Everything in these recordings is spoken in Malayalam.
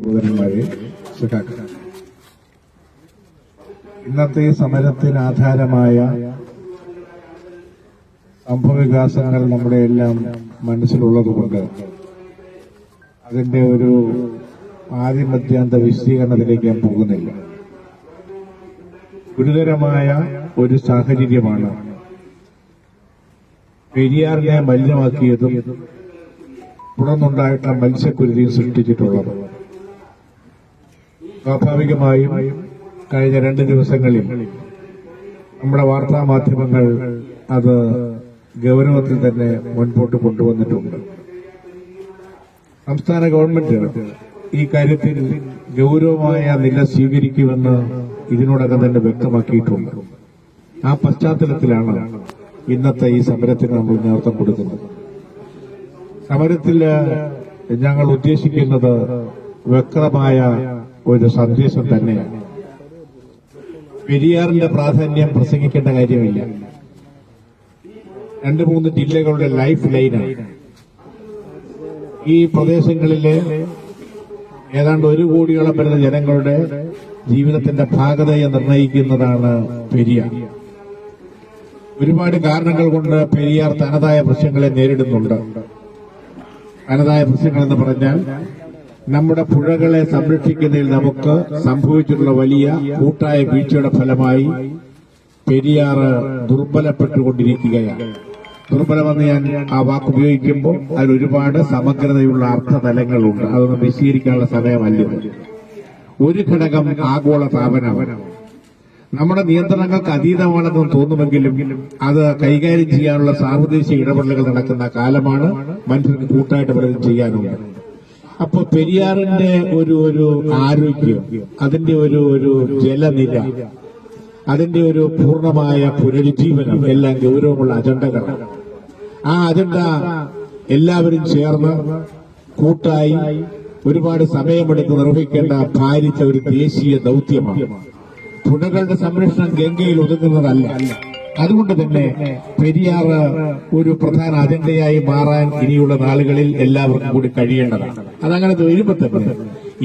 സഹോദരന്മാരെ ഇന്നത്തെ സമരത്തിന് ആധാരമായ സംഭവവികാസങ്ങൾ നമ്മുടെ എല്ലാം മനസ്സിലുള്ളതുകൊണ്ട് അതിന്റെ ഒരു ആദ്യമധ്യാന്ത വിശദീകരണത്തിലേക്ക് ഞാൻ പോകുന്നില്ല. ഗുരുതരമായ ഒരു സാഹചര്യമാണ് പെരിയാറിനെ മലിനമാക്കിയതും തുടർന്നുണ്ടായിട്ടുള്ള മത്സ്യക്കുരുതിയും സൃഷ്ടിച്ചിട്ടുള്ളത്. സ്വാഭാവികമായും കഴിഞ്ഞ രണ്ട് ദിവസങ്ങളിൽ നമ്മുടെ വാർത്താ മാധ്യമങ്ങൾ അത് ഗൗരവത്തിൽ തന്നെ മുൻപോട്ട് കൊണ്ടുവന്നിട്ടുണ്ട്. സംസ്ഥാന ഗവൺമെന്റ് ഈ കാര്യത്തിൽ ഗൗരവമായ നില സ്വീകരിക്കുമെന്ന് ഇതിനോടകം തന്നെ വ്യക്തമാക്കിയിട്ടുണ്ട്. ആ പശ്ചാത്തലത്തിലാണ് ഇന്നത്തെ ഈ സമരത്തിന് നമ്മൾ നേതൃത്വം കൊടുക്കുന്നത്. സമരത്തിൽ ഞങ്ങൾ ഉദ്ദേശിക്കുന്നത് വ്യക്തമായ ഒരു സന്ദേശം തന്നെയാണ്. പെരിയാറിന്റെ പ്രാധാന്യം പ്രസംഗിക്കേണ്ട കാര്യമില്ല. രണ്ട് മൂന്ന് ജില്ലകളുടെ ലൈഫ് ലൈനാണ് ഈ പ്രദേശങ്ങളിലെ ഏതാണ്ട് ഒരു കോടിയോളം വരുന്ന ജനങ്ങളുടെ ജീവിതത്തിന്റെ ഭാഗതയെ നിർണയിക്കുന്നതാണ് പെരിയാർ. ഒരുപാട് കാരണങ്ങൾ കൊണ്ട് പെരിയാർ തനതായ പ്രശ്നങ്ങളെ നേരിടുന്നുണ്ട്. തനതായ പ്രശ്നങ്ങൾ എന്ന് പറഞ്ഞാൽ നമ്മുടെ പുഴകളെ സംരക്ഷിക്കുന്നതിൽ നമുക്ക് സംഭവിച്ചിട്ടുള്ള വലിയ കൂട്ടായ വീഴ്ചയുടെ ഫലമായി പെരിയാറ് ദുർബലപ്പെട്ടുകൊണ്ടിരിക്കുകയാണ്. ദുർബലമെന്ന് ഞാൻ ആ വാക്ക് ഉപയോഗിക്കുമ്പോൾ അതിൽ ഒരുപാട് സമഗ്രതയുള്ള അർത്ഥതലങ്ങളുണ്ട്. അതൊന്നും വിശീകരിക്കാനുള്ള സമയമല്ല. ഒരു ഘടകം ആഗോള താപനമാണ്. നമ്മുടെ നിയന്ത്രണങ്ങൾക്ക് അതീതമാണെന്ന് തോന്നുമെങ്കിലും അത് കൈകാര്യം ചെയ്യാനുള്ള സാർവദേശിക ഇടപെടലുകൾ നടക്കുന്ന കാലമാണ് മനുഷ്യർക്ക് കൂട്ടായിട്ട് പലതും ചെയ്യാനുണ്ട് അപ്പൊ പെരിയാറിന്റെ ഒരു ഒരു ആരോഗ്യം അതിന്റെ ഒരു ഒരു ജലനില അതിന്റെ ഒരു പൂർണമായ പുനരുജ്ജീവനം എല്ലാം ഗൗരവമുള്ള അജണ്ടകളാണ്. ആ അജണ്ട എല്ലാവരും ചേർന്ന് കൂട്ടായി ഒരുപാട് സമയമെടുത്ത് നിർവഹിക്കേണ്ട ഭാരിച്ച ഒരു ദേശീയ ദൗത്യമാണ്. പുഴകളുടെ സംരക്ഷണം ഗംഗയിൽ ഒതുങ്ങുന്നതല്ല. അതുകൊണ്ട് തന്നെ പെരിയാർ ഒരു പ്രധാന അജണ്ടയായി മാറാൻ ഇനിയുള്ള നാളുകളിൽ എല്ലാവർക്കും കൂടി കഴിയേണ്ടതാണ്. അതങ്ങനെ വരുമ്പോൾ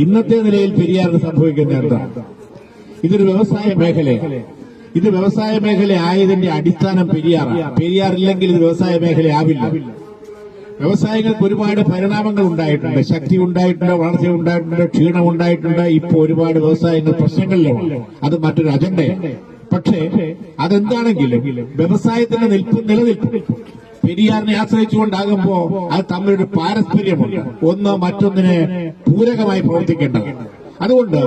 ഇന്നത്തെ നിലയിൽ പെരിയാറിന് സംഭവിക്കുന്ന എന്താണ് ഇതൊരു വ്യവസായ മേഖലയാണ് ഇത് വ്യവസായ മേഖല ആയതിന്റെ അടിസ്ഥാനം പെരിയാറാണ്. പെരിയാറില്ലെങ്കിൽ ഇത് വ്യവസായ മേഖല ആവില്ല. വ്യവസായങ്ങൾക്ക് ഒരുപാട് പരിണാമങ്ങൾ ഉണ്ടായിട്ടുണ്ട്. ശക്തി ഉണ്ടായിട്ടുണ്ട് വളർച്ച ഉണ്ടായിട്ടുണ്ട് ക്ഷീണം ഉണ്ടായിട്ടുണ്ട്. ഇപ്പോൾ ഒരുപാട് വ്യവസായങ്ങൾ പ്രശ്നങ്ങളിലുണ്ട് അത് മറ്റൊരു അജണ്ടയാണ്. പക്ഷേ അതെന്താണെങ്കിലും വ്യവസായത്തിന്റെ നിൽപ്പ് നിലനിൽപ്പ്. പെരിയാറിനെ ആശ്രയിച്ചുകൊണ്ടാകുമ്പോ അത് തമ്മിലൊരു പാരസ്പര്യമുണ്ട്. ഒന്ന് മറ്റൊന്നിനെ പൂരകമായി പ്രവർത്തിക്കേണ്ടത്. അതുകൊണ്ട്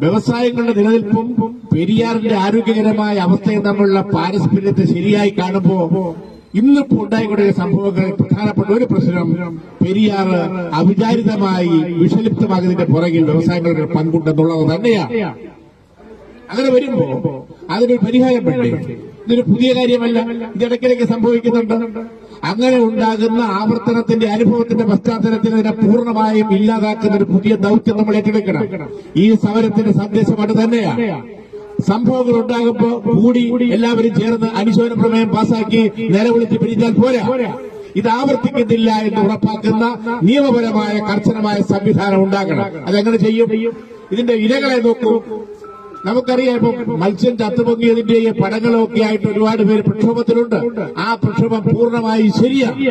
വ്യവസായങ്ങളുടെ നിലനിൽപ്പും പെരിയാറിന്റെ ആരോഗ്യകരമായ അവസ്ഥയും തമ്മിലുള്ള പാരസ്പര്യത്തെ ശരിയായി കാണുമ്പോ ഇന്നിപ്പോ ഉണ്ടായിക്കൊണ്ടിരിക്കുന്ന സംഭവങ്ങളിൽ പ്രധാനപ്പെട്ട ഒരു പ്രശ്നം പെരിയാർ അവിചാരിതമായി വിഷലിപ്തമാകുന്നതിന്റെ പുറകിൽ വ്യവസായങ്ങളുടെ പങ്കുണ്ടെന്നുള്ളത് തന്നെയാണ്. അങ്ങനെ വരുമ്പോ അതിനൊരു പരിഹാരം വേണ്ടേ? ഇതൊരു പുതിയ കാര്യമല്ല. ഇത് ഇടയ്ക്കിടയ്ക്ക് സംഭവിക്കുന്നുണ്ട്. അങ്ങനെ ഉണ്ടാകുന്ന ആവർത്തനത്തിന്റെ അനുഭവത്തിന്റെ പശ്ചാത്തലത്തിൽ അതിനെ പൂർണമായും ഇല്ലാതാക്കുന്ന ഒരു പുതിയ ദൗത്യം നമ്മൾ ഏറ്റെടുക്കണം. ഈ സമരത്തിന്റെ സന്ദേശം അത് തന്നെയാണ് സംഭവങ്ങൾ ഉണ്ടാകുമ്പോ കൂടി എല്ലാവരും ചേർന്ന് അനുശോചന പ്രമേയം പാസാക്കി നിലവിളിച്ച് പിരിഞ്ഞാൽ പോരാ. ഇത് ആവർത്തിക്കുന്നില്ല എന്ന് ഉറപ്പാക്കുന്ന നിയമപരമായ കർശനമായ സംവിധാനം ഉണ്ടാക്കണം അതെങ്ങനെ ചെയ്യും? ഇതിന്റെ ഇരകളെ നോക്കൂ. നമുക്കറിയാം ഇപ്പം മത്സ്യം ചത്തുപൊങ്ങിയതിന്റെ പടങ്ങളൊക്കെ ആയിട്ട് ഒരുപാട് പേര് പ്രക്ഷോഭത്തിലുണ്ട്. ആ പ്രക്ഷോഭം പൂർണമായി ശരിയാണ്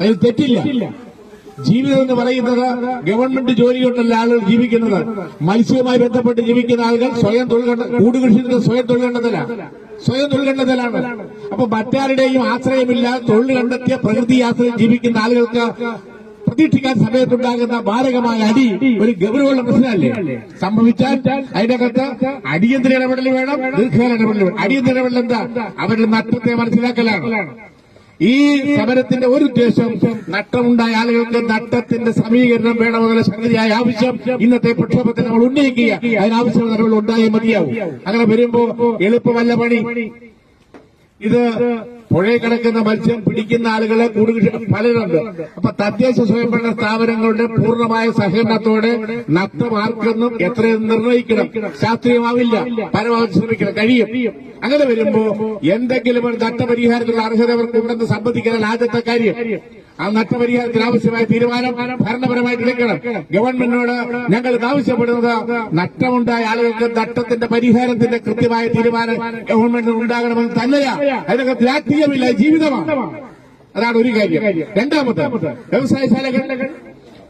അതിൽ തെറ്റില്ല. ജീവിതം എന്ന് പറയുന്നത് ഗവൺമെന്റ് ജോലി കൊണ്ടല്ല ആളുകൾ ജീവിക്കുന്നത്. മത്സ്യവുമായി ബന്ധപ്പെട്ട് ജീവിക്കുന്ന ആളുകൾ സ്വയം തൊഴിൽ കൂട് കൂടുകൃഷി സ്വയം തൊഴിൽ കണ്ടെത്തലാണ് സ്വയം തൊഴിൽ കണ്ടെത്തലാണ്. അപ്പൊ മറ്റാരുടെയും ആശ്രയമില്ല തൊഴിൽ കണ്ടെത്തിയ പ്രകൃതി ആശ്രയം ജീവിക്കുന്ന ആളുകൾക്ക് പ്രതീക്ഷിക്കാൻ സമയത്തുണ്ടാകുന്ന മാരകമായ അടി ഒരു ഗൗരവമുള്ള പ്രശ്നമല്ലേ? സംഭവിച്ചാൽ അതിനകത്ത് അടിയന്തര ഇടപെടൽ വേണം ദീർഘകാല ഇടപെടൽ വേണം. അടിയന്തര ഇടപെടൽ എന്താ? അവരുടെ നഷ്ടത്തെ മനസ്സിലാക്കലാണ്. ഈ സമരത്തിന്റെ ഒരു ഉദ്ദേശം നഷ്ടമുണ്ടായ ആളുകൾക്ക് നഷ്ടത്തിന്റെ സമീകരണം വേണമെന്നുള്ള സംഗതിയായ ആവശ്യം ഇന്നത്തെ പ്രക്ഷോഭത്തിൽ നമ്മൾ ഉന്നയിക്കുക. അതിനാവശ്യമുള്ള നടപടി ഉണ്ടായേ മതിയാവും. അങ്ങനെ വരുമ്പോ എളുപ്പമല്ല പണി. ഇത് പുഴയിൽ കിടക്കുന്ന മത്സ്യം പിടിക്കുന്ന ആളുകളെ കൂടുതൽ പലരുണ്ട്. അപ്പൊ തദ്ദേശ സ്വയംഭരണ സ്ഥാപനങ്ങളുടെ പൂർണമായ സഹകരണത്തോടെ നഷ്ടമാർക്കെന്നും എത്രയെന്ന് നിർണയിക്കണം ശാസ്ത്രീയമാവില്ല. പരമാവധി ശ്രമിക്കണം. കഴിയും. അങ്ങനെ വരുമ്പോ എന്തെങ്കിലും ഒരു നഷ്ടപരിഹാരത്തിലുള്ള അർഹത അവർക്ക് ഉണ്ടെന്ന് സംബന്ധിക്കാൻ ആദ്യത്തെ കാര്യം ആ നഷ്ടപരിഹാരത്തിന് ആവശ്യമായ തീരുമാനം ഭരണപരമായിട്ട് എടുക്കണം. ഗവൺമെന്റിനോട് ഞങ്ങൾ ആവശ്യപ്പെടുന്നത് നഷ്ടമുണ്ടായ ആളുകൾക്ക് നഷ്ടത്തിന്റെ പരിഹാരത്തിന്റെ കൃത്യമായ തീരുമാനം ഗവൺമെന്റിന് ഉണ്ടാകണമെന്ന് തന്നെയാണ് അതിനൊക്കെ രാഷ്ട്രീയമില്ല ജീവിതമാണ്. അതാണ് ഒരു കാര്യം. രണ്ടാമത്തെ വ്യവസായശാലകൾ.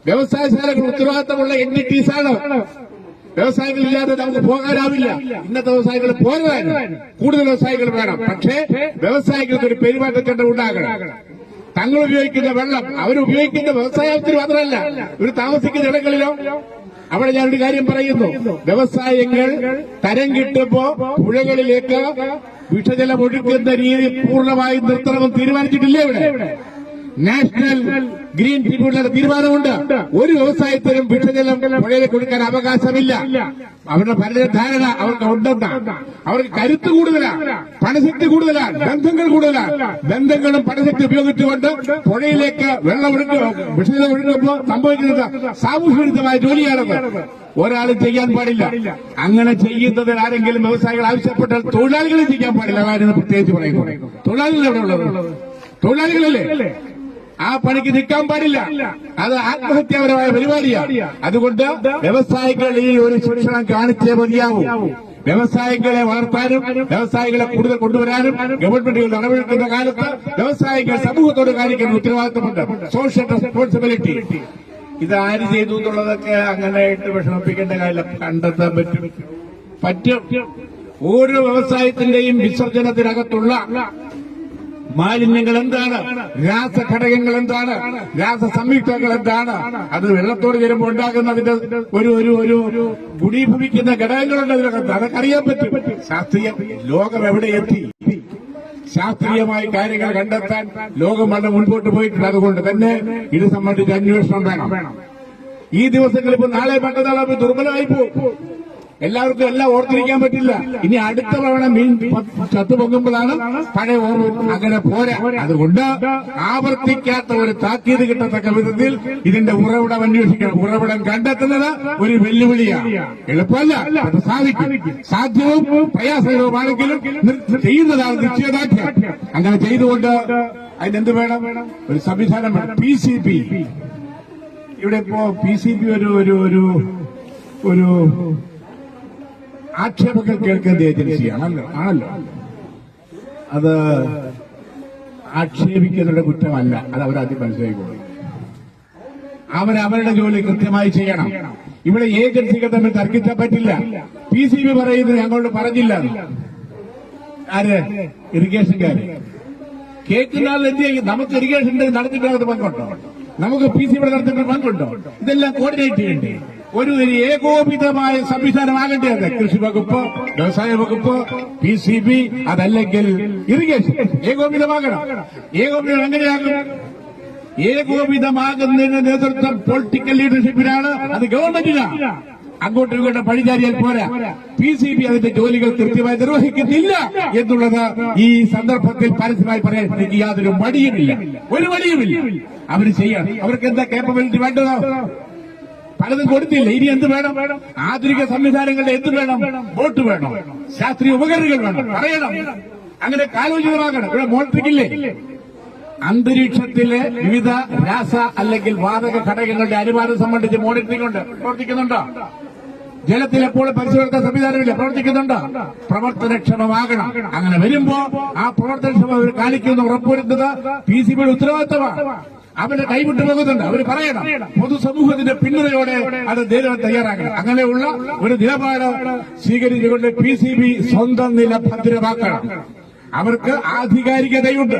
വ്യവസായശാലകൾ ഉത്തരവാദിത്തമുള്ള എൻ ഡി ടീസ് ആണ്. വ്യവസായങ്ങൾ ഇല്ലാതെ നമുക്ക് പോകാനാവില്ല. ഇന്നത്തെ വ്യവസായികൾ പോരാ കൂടുതൽ വ്യവസായികൾ വേണം. പക്ഷേ വ്യവസായികൾക്ക് ഒരു പെരുമാറ്റച്ചട്ടം ഉണ്ടാകണം. തങ്ങൾ ഉപയോഗിക്കുന്ന വെള്ളം അവരുപയോഗിക്കുന്ന വ്യവസായത്തിന് മാത്രമല്ല ഇവർ താമസിക്കുന്ന ഇടങ്ങളിലോ. അവിടെ ഞാനൊരു കാര്യം പറയുന്നു. വ്യവസായങ്ങൾ തരം കിട്ടുമ്പോ പുഴകളിലേക്ക് വിഷജലം ഒഴുക്കുന്ന രീതി പൂർണമായും നിർത്തണമെന്ന് തീരുമാനിച്ചിട്ടില്ലേ ഇവിടെ? നാഷണൽ ഗ്രീൻ ട്രിബ്യൂണൽ തീരുമാനമുണ്ട്. ഒരു വ്യവസായത്തിനും വിഷജലം പുഴയിൽ കൊടുക്കാൻ അവകാശമില്ല. അവരുടെ പല ധാരണ അവർക്ക് ഉണ്ടെന്ന. അവർക്ക് കരുത്ത് കൂടുതലാണ് പണശക്തി കൂടുതലാണ് ബന്ധങ്ങൾ കൂടുതലാണ് ബന്ധങ്ങളും പണശക്തി ഉപയോഗിച്ചുകൊണ്ട് പുഴയിലേക്ക് വെള്ളം ഒഴുക്കുക വിഷജലം ഒഴുകുമ്പോൾ സംഭവിക്കുന്നത് സാമൂഹ്യവിരുദ്ധമായ ജോലിയാണത്. ഒരാളും ചെയ്യാൻ പാടില്ല. അങ്ങനെ ചെയ്യുന്നതിൽ ആരെങ്കിലും വ്യവസായികൾ ആവശ്യപ്പെട്ടാൽ തൊഴിലാളികളും ചെയ്യാൻ പാടില്ല. അതായിരുന്നു പ്രത്യേകിച്ച് പറയുന്നു തൊഴിലാളികൾ എവിടെ ഉള്ളത് തൊഴിലാളികളല്ലേ? ആ പണിക്ക് നിൽക്കാൻ പാടില്ല. അത് ആത്മഹത്യാപരമായ പരിപാടിയാണ് അതുകൊണ്ട് വ്യവസായികൾ ഈ ഒരു ശിക്ഷണം കാണിച്ചേ മതിയാവൂ. വ്യവസായികളെ വളർത്താനും വ്യവസായികളെ കൂടുതൽ കൊണ്ടുവരാനും ഗവൺമെന്റുകൾ നടപടിയെടുക്കുന്ന കാലത്ത് വ്യവസായികൾ സമൂഹത്തോട് കാണിക്കുന്ന ഉത്തരവാദിത്തമുണ്ട്. സോഷ്യൽ റെസ്പോൺസിബിലിറ്റി ഇത് ആര് ചെയ്തു എന്നുള്ളതൊക്കെ അങ്ങനെ ഇട്ട് വിഷമിപ്പിക്കേണ്ട കാര്യം കണ്ടെത്താൻ പറ്റും. പറ്റും. ഓരോ വ്യവസായത്തിന്റെയും വിസർജനത്തിനകത്തുള്ള മാലിന്യങ്ങൾ എന്താണ് രാസഘടകങ്ങൾ എന്താണ് രാസ സംയുക്തങ്ങൾ എന്താണ് അത് വെള്ളത്തോട് ചേരുമ്പോൾ ഉണ്ടാകുന്ന അതിന്റെ ഒരു ഒരു ഒരു ഗുണീഭവിക്കുന്ന ഘടകങ്ങളുണ്ട് അതിനകത്ത്. അതൊക്കെ അറിയാൻ പറ്റും. ശാസ്ത്രീയ ലോകം എവിടെ എത്തി? ശാസ്ത്രീയമായി കാര്യങ്ങൾ കണ്ടെത്താൻ ലോകം വളരെ മുൻപോട്ട് പോയിട്ടുണ്ട്. അതുകൊണ്ട് തന്നെ ഇത് സംബന്ധിച്ച് അന്വേഷണം വേണം. ഈ ദിവസങ്ങളിൽ ഇപ്പൊ നാളെ മറ്റന്നാളെ ദുർബലമായി പോകും. എല്ലാവർക്കും എല്ലാം ഓർത്തിരിക്കാൻ പറ്റില്ല. ഇനി അടുത്ത തവണ മീൻ ചത്തു പൊങ്ങുമ്പോഴാണ് പഴയ ഓർമ്മ. അങ്ങനെ പോരാ. അതുകൊണ്ട് ആവർത്തിക്കാത്ത ഒരു താക്കീത് കിട്ടത്തക്ക വിധത്തിൽ ഇതിന്റെ ഉറവിടം അന്വേഷിക്കണം. ഉറവിടം കണ്ടെത്തുന്നത് ഒരു വെല്ലുവിളിയാണ്. എളുപ്പമല്ല. അത് സാധിക്കും. സാധ്യവും പ്രയാസകരവുമാണെങ്കിലും ചെയ്യുന്നതാണ് നിശ്ചയദാർഢ്യം. അങ്ങനെ ചെയ്തുകൊണ്ട് അതിനെന്ത് വേണം? ഒരു സംവിധാനം വേണം. പി സി പി ഇവിടെ ഇപ്പോ പി സി പി ഒരു ഒരു ഒരു ആക്ഷേപങ്ങൾ കേൾക്കുന്ന ഏജൻസിയാണല്ലോ ആണല്ലോ? അത് ആക്ഷേപിക്കുന്നവരുടെ കുറ്റമല്ല. അത് അവരാദ്യം മനസ്സിലാക്കിക്കോളും അവരവരുടെ ജോലി കൃത്യമായി ചെയ്യണം. ഇവിടെ ഏജൻസികൾ തമ്മിൽ തർക്കിച്ചാൽ പറ്റില്ല. പി സി ബി പറയുന്നത് ഞങ്ങളോട് പറഞ്ഞില്ല. ആര്? ഇറിഗേഷൻകാര്. കേൾക്കുന്ന ആൾ എന്ത് ചെയ്യും? നമുക്ക് ഇറിഗേഷൻ നടത്തിയിട്ട് പങ്കുണ്ടോ? നമുക്ക് പി സി ബി നടത്തിയിട്ട് പങ്കുണ്ടോ? ഇതെല്ലാം കോർഡിനേറ്റ് ചെയ്യണ്ടേ? ഒരു ഏകോപിതമായ അത് കൃഷി വകുപ്പ് വ്യവസായ വകുപ്പ് പി സി ബി അതല്ലെങ്കിൽ ഇറിഗേഷൻ ഏകോപിതമാകണം. ഏകോപിതം എങ്ങനെയാകും? ഏകോപിതമാകുന്നതിന് നേതൃത്വം പൊളിറ്റിക്കൽ ലീഡർഷിപ്പിനാണ് അത് ഗവൺമെന്റിനാണ് അങ്ങോട്ടും ഇങ്ങോട്ടും പഴിചാരിയാൽ പോരാ. പി സി ബി അതിന്റെ ജോലികൾ കൃത്യമായി നിർവഹിക്കുന്നില്ല എന്നുള്ളത് ഈ സന്ദർഭത്തിൽ പരസ്യമായി പറയാൻ എനിക്ക് യാതൊരു മടിയുമില്ല. ഒരു മടിയുമില്ല. അവർ ചെയ്യണം. അവർക്ക് എന്താ കേപ്പബിലിറ്റി വേണ്ടതോ? പലതും കൊടുത്തില്ല. ഇനി എന്ത് വേണം? ആധുനിക സംവിധാനങ്ങളുടെ എന്ത് വേണം? ബോട്ട് വേണം. ശാസ്ത്രീയ ഉപകരണങ്ങൾ വേണം. പറയണം. അങ്ങനെ കാലോചിതമാകണം ഇവിടെ മോട്ടറിക്കില്ലേ അന്തരീക്ഷത്തിലെ വിവിധ രാസ അല്ലെങ്കിൽ വാതക ഘടകങ്ങളുടെ അനുപാതം സംബന്ധിച്ച് മോണിറ്ററിംഗ് ഉണ്ട്. പ്രവർത്തിക്കുന്നുണ്ടോ? ജലത്തിൽ എപ്പോഴും പരിശോധന സംവിധാനമില്ല? പ്രവർത്തിക്കുന്നുണ്ടോ? പ്രവർത്തനക്ഷമമാകണം അങ്ങനെ വരുമ്പോ ആ പ്രവർത്തനക്ഷമ അവർ കാണിക്കുന്ന ഉറപ്പുവരുന്നത് പി സി ബിയുടെ ഉത്തരവാദിത്തമാണ്. അവന്റെ കൈവിട്ടു പോകുന്നുണ്ട്. അവർ പറയണം. പൊതുസമൂഹത്തിന്റെ പിന്തുണയോടെ അത് നേരിടാൻ തയ്യാറാക്കണം അങ്ങനെയുള്ള ഒരു നിലപാട് സ്വീകരിച്ചുകൊണ്ട് പി സി ബി സ്വന്തം നില ഭദ്രമാക്കണം. അവർക്ക് ആധികാരികതയുണ്ട്.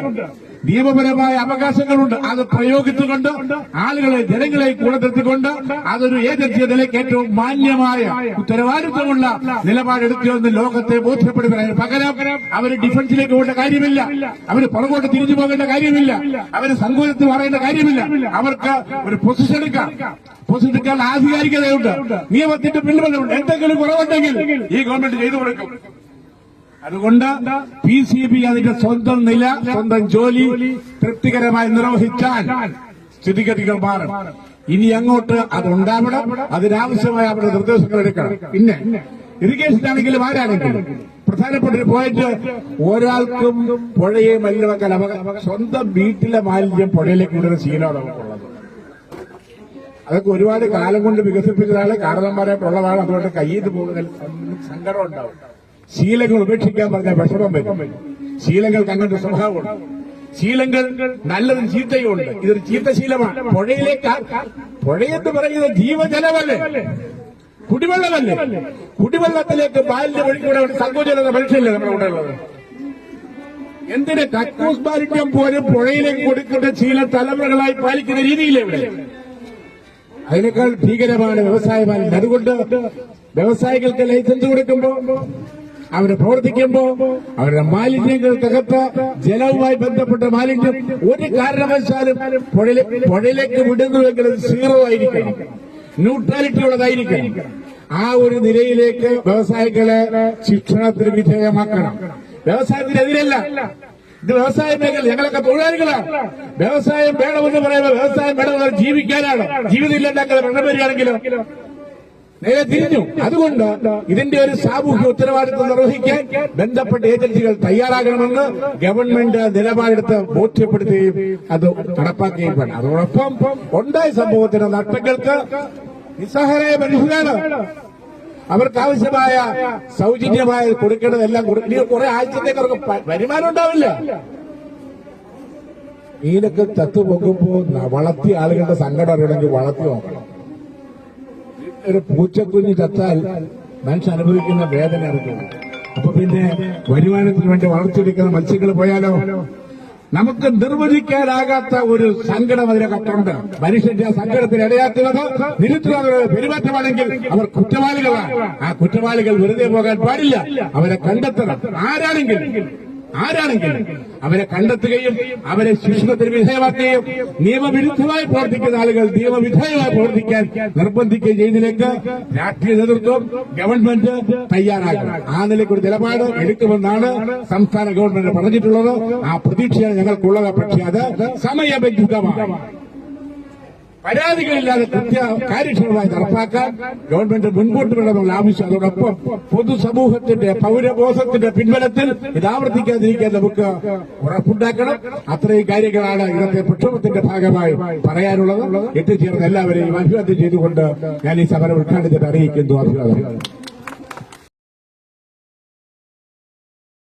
നിയമപരമായ അവകാശങ്ങളുണ്ട്. അത് പ്രയോഗിച്ചുകൊണ്ട് ആളുകളെ ജനങ്ങളെ കൂടെത്തിക്കൊണ്ട് അതൊരു ഏജൻസി നിലയ്ക്ക് ഏറ്റവും മാന്യമായ ഉത്തരവാദിത്വമുള്ള നിലപാടെടുക്കുമെന്ന് ലോകത്തെ ബോധ്യപ്പെടുത്തുന്നതിന് പകരം അവർ ഡിഫൻസിലേക്ക് പോകേണ്ട കാര്യമില്ല. അവർ പുറകോട്ട് തിരിഞ്ഞു പോകേണ്ട കാര്യമില്ല. അവർ സങ്കോചത്തിൽ പറയേണ്ട കാര്യമില്ല. അവർക്ക് ഒരു പൊസിഷൻ എടുക്കാം. പൊസിഷൻ എടുക്കാൻ ആധികാരികതയുണ്ട്. നിയമത്തിന്റെ പിൻബലമുണ്ട്. എന്തെങ്കിലും കുറവുണ്ടെങ്കിൽ ഈ ഗവൺമെന്റ് ചെയ്തു കൊടുക്കും. അതുകൊണ്ട് പി സി ബി അതിന്റെ സ്വന്തം നില സ്വന്തം ജോലി തൃപ്തികരമായി നിർവഹിച്ചാൽ സ്ഥിതിഗതികൾ മാറും. ഇനി അങ്ങോട്ട് അത് ഉണ്ടാവണം അതിനാവശ്യമായ അവരുടെ നിർദ്ദേശങ്ങൾ എടുക്കണം. പിന്നെ ഇറിഗേഷൻ ആണെങ്കിലും ആരാണെങ്കിലും പ്രധാനപ്പെട്ട ഒരു പോയിന്റ് ഒരാൾക്കും പുഴയെ മലിനമാക്കാൻ സ്വന്തം വീട്ടിലെ മാലിന്യം പുഴയിലേക്ക് വിടുന്ന ശീലമാണ് നമുക്കുള്ളത് അതൊക്കെ ഒരുപാട് കാലം കൊണ്ട് വികസിപ്പിച്ചതാണ്. കാരണന്മാരായിട്ടുള്ളതാണ് അതുകൊണ്ട് കയ്യിൽ പോകുന്നതിൽ സങ്കടം ഉണ്ടാവും ശീലങ്ങൾ ഉപേക്ഷിക്കാൻ പറഞ്ഞ വിഷമം വരും. ശീലങ്ങൾക്ക് അങ്ങനത്തെ സ്വഭാവമുണ്ട് ശീലങ്ങൾ നല്ലതും ചീത്തയുണ്ട് ഇതൊരു ചീത്തശീലമാണ് പുഴയിലേക്ക് പുഴയെന്ന് പറയുന്നത് ജീവജലമല്ലേ? കുടിവെള്ളമല്ലേ? കുടിവെള്ളത്തിലേക്ക് ബാല്യം വഴിക്കൂടെ ഒരു സങ്കോചനത മനുഷ്യല്ലേ നമ്മുടെ കൂടെ ഉള്ളത്? എന്തിന് കക്കൂസ് പാലിക്കാൻ പോലും പുഴയിലേക്ക് കൊടുക്കേണ്ട ശീലം തലമുറകളായി പാലിക്കുന്ന രീതിയിലേ ഇവിടെ? അതിനേക്കാൾ ഭീകരമാണ് വ്യവസായ അതുകൊണ്ട് വ്യവസായികൾക്ക് ലൈസൻസ് കൊടുക്കുമ്പോ അവർ പ്രവർത്തിക്കുമ്പോ അവരുടെ മാലിന്യങ്ങൾ മാലിന്യങ്ങൾക്കകത്ത് ജലവുമായി ബന്ധപ്പെട്ട മാലിന്യം ഒരു കാരണവശാലും പുഴയിലെ പുഴയിലേക്ക് വിടുന്നുവെങ്കിൽ അത് സീറോ ആയിരിക്കണം. ന്യൂട്രാലിറ്റി ഉള്ളതായിരിക്കണം. ആ ഒരു നിലയിലേക്ക് വ്യവസായികളെ ശിക്ഷണത്തിന് വിധേയമാക്കണം. വ്യവസായത്തിനെതിരല്ല. ഇത് വ്യവസായ മേഖല. ഞങ്ങളൊക്കെ തൊഴിലാളികളാണ് വ്യവസായം വേണമെന്ന് പറയുമ്പോൾ വ്യവസായം വേണമെന്ന് ജീവിക്കാനാണ്. ജീവിതം ഇല്ലാണ്ടാക്കാൻ വെള്ളം നേരെ തിരിഞ്ഞു. അതുകൊണ്ട് ഇതിന്റെ ഒരു സാമൂഹ്യ ഉത്തരവാദിത്വം നിർവഹിക്കാൻ ബന്ധപ്പെട്ട ഏജൻസികൾ തയ്യാറാകണമെന്ന് ഗവൺമെന്റ് നിലപാടെടുത്ത് ബോധ്യപ്പെടുത്തുകയും അത് നടപ്പാക്കുകയും വേണം. അതോടൊപ്പം ഉണ്ടായ സംഭവത്തിന് നഷ്ടങ്ങൾക്ക് നിസ്സഹായ മനുഷ്യരാണ്. അവർക്ക് ആവശ്യമായ സൗജന്യമായ കൊടുക്കേണ്ടതെല്ലാം കൊടുക്കുക കുറെ ആഴ്ചത്തേക്ക് അവർക്ക് വരുമാനം ഉണ്ടാവില്ല. മീനൊക്കെ ചത്തു പൊക്കുമ്പോൾ വളർത്തിയ ആളുകളുടെ സങ്കടം അറിയണമെങ്കിൽ വളർത്തി നോക്കണം. ഒരു പൂച്ചക്കുഞ്ഞ് ചത്താൽ മനുഷ്യൻ അനുഭവിക്കുന്ന വേദന അറിയിക്കുന്നു അപ്പൊ പിന്നെ വരുമാനത്തിന് വേണ്ടി വളർത്തിയെടുക്കുന്ന മത്സ്യങ്ങൾ പോയാലോ? നമുക്ക് നിർവചിക്കാനാകാത്ത ഒരു സങ്കടം അതിനകത്തുണ്ട്. മനുഷ്യന്റെ ആ സങ്കടത്തിന് ഇടയാക്കുന്നത് നിരുത്തുന്നത് പെരുമാറ്റമാണെങ്കിൽ അവർ കുറ്റവാളികളാണ്. ആ കുറ്റവാളികൾ വെറുതെ പോകാൻ പാടില്ല. അവരെ കണ്ടെത്തണം. ആരാണെങ്കിലും ആരാണെങ്കിലും അവരെ കണ്ടെത്തുകയും അവരെ ശിക്ഷണത്തിന് വിധേയമാക്കുകയും നിയമവിരുദ്ധമായി പ്രവർത്തിക്കുന്ന ആളുകൾ നിയമവിധേയമായി പ്രവർത്തിക്കാൻ നിർബന്ധിക്കുകയും ചെയ്തതിലേക്ക് രാഷ്ട്രീയ നേതൃത്വം ഗവൺമെന്റ് തയ്യാറാകണം. ആ നിലയ്ക്ക് ഒരു നിലപാട് എടുക്കുമെന്നാണ് സംസ്ഥാന ഗവൺമെന്റ് പറഞ്ഞിട്ടുള്ളത്. ആ പ്രതീക്ഷയാണ് ഞങ്ങൾക്കുള്ളത്. പക്ഷേ അത് സമയബന്ധിതമാണ് പരാതികളില്ലാതെ കൃത്യ കാര്യക്ഷമമായി നടപ്പാക്കാൻ ഗവൺമെന്റ് മുൻപോട്ട് വേണമെന്നുള്ള ആവശ്യം. അതോടൊപ്പം പൊതുസമൂഹത്തിന്റെ പൗരബോധത്തിന്റെ പിൻബലത്തിൽ ഇത് ആവർത്തിക്കാതിരിക്കാൻ നമുക്ക് ഉറപ്പുണ്ടാക്കണം. അത്രയും കാര്യങ്ങളാണ് ഇന്നത്തെ പ്രക്ഷോഭത്തിന്റെ ഭാഗമായി പറയാനുള്ളത്. എത്തിച്ചേർന്ന എല്ലാവരെയും അഭിവാദ്യം ചെയ്തുകൊണ്ട് ഞാൻ ഈ സമരം ഉദ്ഘാടനത്തിന് അറിയിക്കുന്നു. അഭിവാദം